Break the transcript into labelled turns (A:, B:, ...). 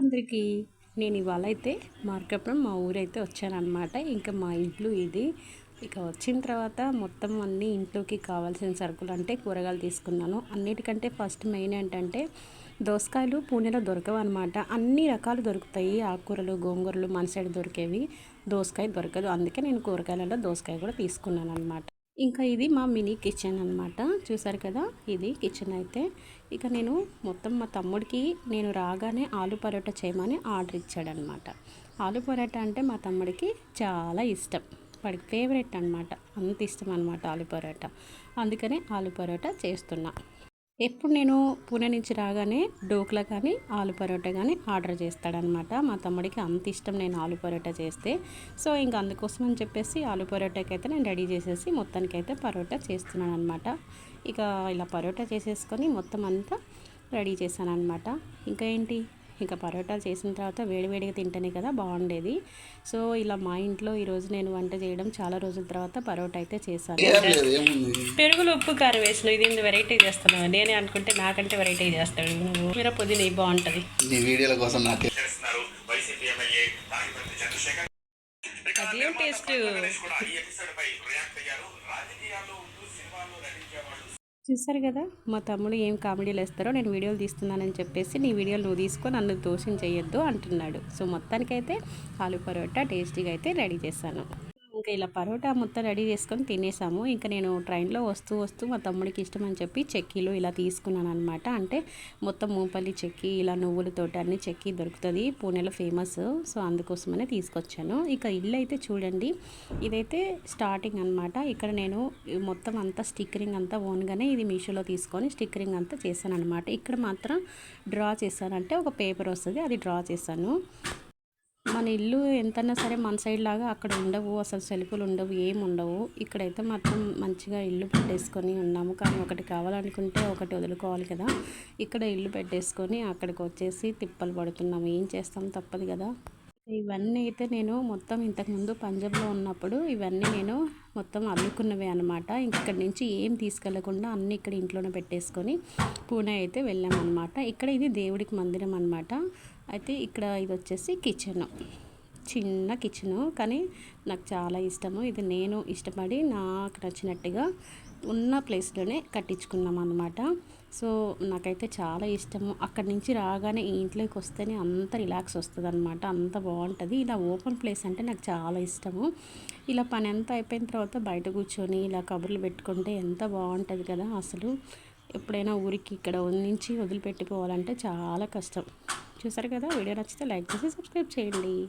A: అందరికీ నేను ఇవాళ అయితే మార్కపురం మా ఊరైతే వచ్చానమాట ఇంకా మా ఇంట్లో ఇది. ఇక వచ్చిన తర్వాత మొత్తం అన్ని ఇంట్లోకి కావాల్సిన సరుకులు అంటే కూరగాయలు తీసుకున్నాను. అన్నిటికంటే ఫస్ట్ మెయిన్ ఏంటంటే దోసకాయలు పూణేలో దొరకవు అనమాట అన్ని రకాలు దొరుకుతాయి. ఆకుకూరలు గోంగూరలు మన సైడ్ దొరికేవి. దోసకాయ దొరకదు. అందుకే నేను కూరగాయలలో దోసకాయ కూడా తీసుకున్నాను అనమాట ఇంకా ఇది మా మినీ కిచెన్ అనమాట చూసారు కదా? ఇది కిచెన్ అయితే. ఇక నేను మొత్తం మా తమ్ముడికి నేను రాగానే ఆలు పరోటా చేయమని ఆర్డర్ ఇచ్చాడనమాట ఆలు పరోటా అంటే మా తమ్ముడికి చాలా ఇష్టం. వాడికి ఫేవరెట్ అనమాట అంత ఇష్టం అనమాట ఆలు పరోటా. అందుకనే ఆలు పరోటా చేస్తున్నా. ఎప్పుడు నేను పూణే నుంచి రాగానే డోక్లా కానీ ఆలు పరోటా కానీ ఆర్డర్ చేస్తాడనమాట. మా తమ్ముడికి అంత ఇష్టం నేను ఆలు పరోటా చేస్తే. సో ఇంక అందుకోసం అని చెప్పేసి ఆలు పరోటాకి అయితే నేను రెడీ చేసేసి మొత్తానికి అయితే పరోటా చేస్తున్నాను అనమాట ఇక ఇలా పరోటా చేసేసుకొని మొత్తం అంతా రెడీ చేశాను అనమాట ఇంకా ఏంటి? ఇంకా పరోటా చేసిన తర్వాత వేడివేడిగా తింటేనే కదా బాగుండేది. సో ఇలా మా ఇంట్లో ఈరోజు నేను వంట చేయడం చాలా రోజుల తర్వాత పరోటా అయితే చేశాను. పెరుగులు ఉప్పు కారం వేసిన ఇది వెరైటీ చేస్తున్నావు. నేనే అనుకుంటే నాకంటే వెరైటీ చేస్తాడు నువ్వు మీరు పొద్దున బాగుంటుంది.
B: వీడియోల కోసం నాకు
A: అదేం టేస్ట్ చూసారు కదా? మా తమ్ముడు ఏం కామెడీలు వేస్తారో నేను వీడియోలు తీస్తున్నానని చెప్పేసి నీ వీడియోలు నువ్వు తీసుకొని నన్ను దోషం చేయొద్దు అంటున్నాడు. సో మొత్తానికైతే ఆలు పరోటా టేస్టీగా అయితే రెడీ చేశాను. ఇంకా ఇలా పరోటా మొత్తం రెడీ చేసుకొని తినేసాము. ఇంకా నేను ట్రైన్లో వస్తూ వస్తూ మా తమ్ముడికి ఇష్టం అని చెప్పి చెక్కీలు ఇలా తీసుకున్నాను అనమాట అంటే మొత్తం మూపల్లి చెక్కి ఇలా నువ్వులతోటి అన్ని చెక్కి దొరుకుతుంది. పూణేలో ఫేమస్. సో అందుకోసమనే తీసుకొచ్చాను. ఇక ఇల్లు అయితే చూడండి. ఇదైతే స్టార్టింగ్ అనమాట ఇక్కడ నేను మొత్తం అంతా స్టిక్కరింగ్ అంతా ఓన్గానే ఇది మీషోలో తీసుకొని స్టిక్కరింగ్ అంతా చేశాను అనమాట ఇక్కడ మాత్రం డ్రా చేశానంటే ఒక పేపర్ వస్తుంది. అది డ్రా చేశాను. మన ఇల్లు ఎంతైనా సరే మన సైడ్ లాగా అక్కడ ఉండవు అసలు సెల్ఫులు ఉండవు ఏం ఉండవు. ఇక్కడైతే మాత్రం మంచిగా ఇల్లు పెట్టేసుకొని ఉన్నాము. కానీ ఒకటి కావాలనుకుంటే ఒకటి వదులుకోవాలి కదా. ఇక్కడ ఇల్లు పెట్టేసుకొని అక్కడికి వచ్చేసి తిప్పలు పడుతున్నాము. ఏం చేస్తాం తప్పదు కదా. ఇవన్నీ అయితే నేను మొత్తం ఇంతకుముందు పంజాబ్లో ఉన్నప్పుడు ఇవన్నీ నేను మొత్తం అల్లుకున్నవే అనమాట ఇక్కడి నుంచి ఏం తీసుకెళ్ళకుండా అన్నీ ఇక్కడ ఇంట్లోనే పెట్టేసుకొని పూణే అయితే వెళ్ళామన్నమాట. ఇక్కడ ఇది దేవుడికి మందిరం అనమాట అయితే ఇక్కడ ఇది వచ్చేసి కిచెన్. చిన్న కిచెను కానీ నాకు చాలా ఇష్టము. ఇది నేను ఇష్టపడి నాకు నచ్చినట్టుగా ఉన్న ప్లేస్లోనే కట్టించుకున్నాం అనమాట సో నాకైతే చాలా ఇష్టము. అక్కడి నుంచి రాగానే ఈ ఇంట్లోకి వస్తేనే అంత రిలాక్స్ వస్తుంది అనమాట అంత బాగుంటుంది. ఇలా ఓపెన్ ప్లేస్ అంటే నాకు చాలా ఇష్టము. ఇలా పని ఎంత అయిపోయిన తర్వాత బయట కూర్చొని ఇలా కబుర్లు పెట్టుకుంటే ఎంత బాగుంటుంది కదా అసలు. ఎప్పుడైనా ఊరికి ఇక్కడ నుంచి వదిలిపెట్టిపోవాలంటే చాలా కష్టం. చూసారు కదా? వీడియో నచ్చితే లైక్ చేసి సబ్స్క్రైబ్ చేయండి.